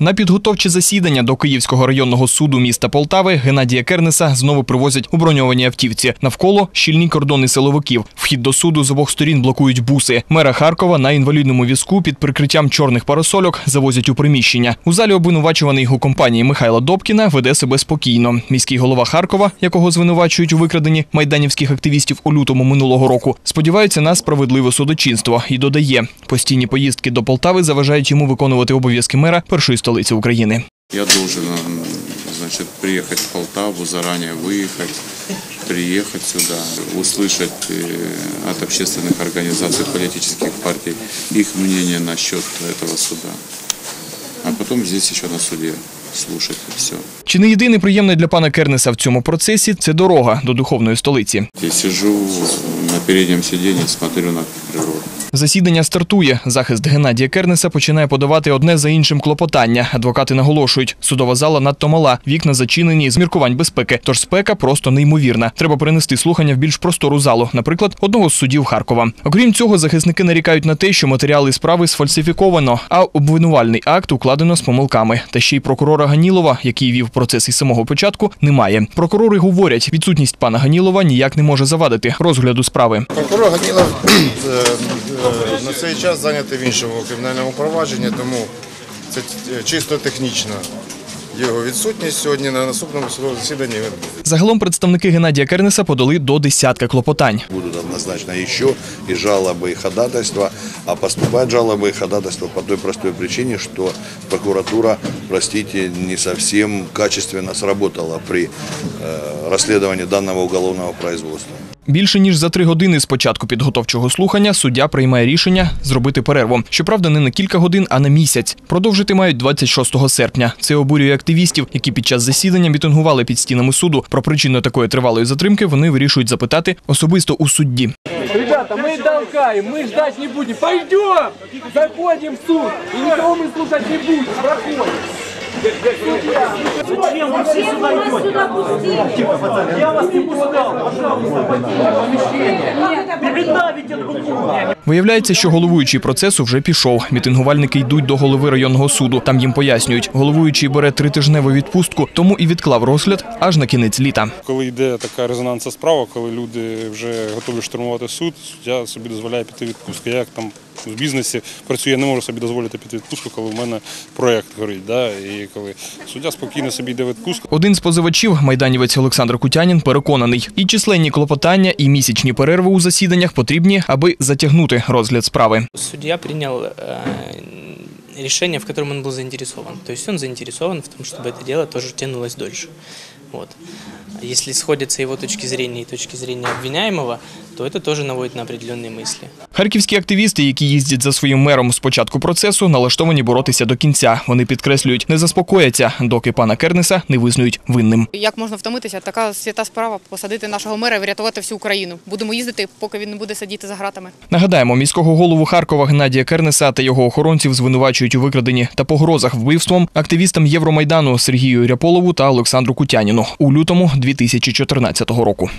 На підготовче засідання до Київського районного суду міста Полтави Геннадія Кернеса знову привозять у броньованій автівці. Навколо щільні кордони силовиків. Вхід до суду з обох сторін блокують буси. Мера Харкова на інвалідному візку під прикриттям чорних парасольок завозять у приміщення. У залі обвинувачуваний у компанії Михайла Добкіна веде себе спокійно. Міський голова Харкова, якого звинувачують у викраденні майданівських активістів у лютому минулого року, сподівається на справедливе судочинство і додає, постійні поїздки до Полтави заважають йому виконувати обов'язки мера першої столиці України. Я должен, м, значит, приехать в Полтаву, заранее выехать, приехать сюда, услышать э, от общественных организаций, политических партий их мнение насчет этого суда. А потом здесь еще на суде слушать и все. Чи не єдине приємне для пана Кернеса в цьому процесі це дорога до духовної столиці. Я сижу на переднем сиденье, смотрю на природу. Засідання стартує. Захист Геннадія Кернеса починає подавати одне за іншим клопотання. Адвокати наголошують, судова зала надто мала, вікна зачинені з міркувань безпеки. Тож спека просто неймовірна. Треба перенести слухання в більш простору залу, наприклад, одного з судів Харкова. Окрім цього, захисники нарікають на те, що матеріали справи сфальсифіковано, а обвинувальний акт укладено з помилками. Та ще й прокурора Ганілова, який вів процес із самого початку, немає. Прокурори говорять, відсутність пана Ганілова ніяк не може завадити розгляду справи. Прокурор Ганілов е, е, на цей час зайнятий в іншому кримінальному провадженні, тому це е, чисто технічно. Його відсутність сьогодні на наступному судовому засіданні. Загалом представники Геннадія Кернеса подали до десятка клопотань. Будут однозначно еще и жалобы, и ходатайства. А поступают жалобы и ходатайства по той простой причине, что прокуратура, простите, не совсем качественно сработала при э, расследовании данного уголовного производства. Більше ніж за три години з початку підготовчого слухання суддя приймає рішення зробити перерву. Щоправда, не на кілька годин, а на місяць. Продовжити мають 26 серпня. Це обурює активістів, які під час засідання мітингували під стінами суду. Про причину такої тривалої затримки вони вирішують запитати особисто у судді. Ребята, мы толкаем, мы ждать не будем. Пойдем! Заходим в суд. И никого мы слушать не будем. Проходим. Зачем вы все сюда идете? Я вас не пускал, пожалуйста, покиньте помещение. Виявляється, що головуючий процесу вже пішов. Мітингувальники йдуть до голови районного суду. Там їм пояснюють, головуючий бере тритижневу відпустку, тому і відклав розгляд аж на кінець літа. Коли йде така резонансна справа, коли люди вже готові штурмувати суд, суддя собі дозволяє піти відпустку. Я як там в бізнесі працюю, я не можу собі дозволити піти в відпустку, коли в мене проєкт горить. Да? І коли суддя спокійно собі йде в відпустку. Один з позивачів, майданівець Олександр Кутянін, переконаний, і численні клопотання, і місячні перерви у засіданнях потрібні, аби затягнути розгляд справи. Судья принял э, решение, в котором он был заинтересован. То есть он заинтересован в том, чтобы это дело тоже тянулось дольше. Вот. А Если сходятся его точки зрения и точки зрения обвиняемого, то это тоже наводит на определенные мысли. Харківські активісти, які їздять за своїм мером з початку процесу, налаштовані боротися до кінця. Вони підкреслюють, не заспокояться, доки пана Кернеса не визнають винним. Як можна втомитися? Така свята справа посадити нашого мера і врятувати всю Україну. Будемо їздити, поки він не буде сидіти за гратами. Нагадаємо, міського голову Харкова Геннадія Кернеса та його охоронців звинувачують у викраденні та погрозах вбивством активістам Євромайдану Сергію Ряполову та Олександру Кутяніну у лютому 2014 року.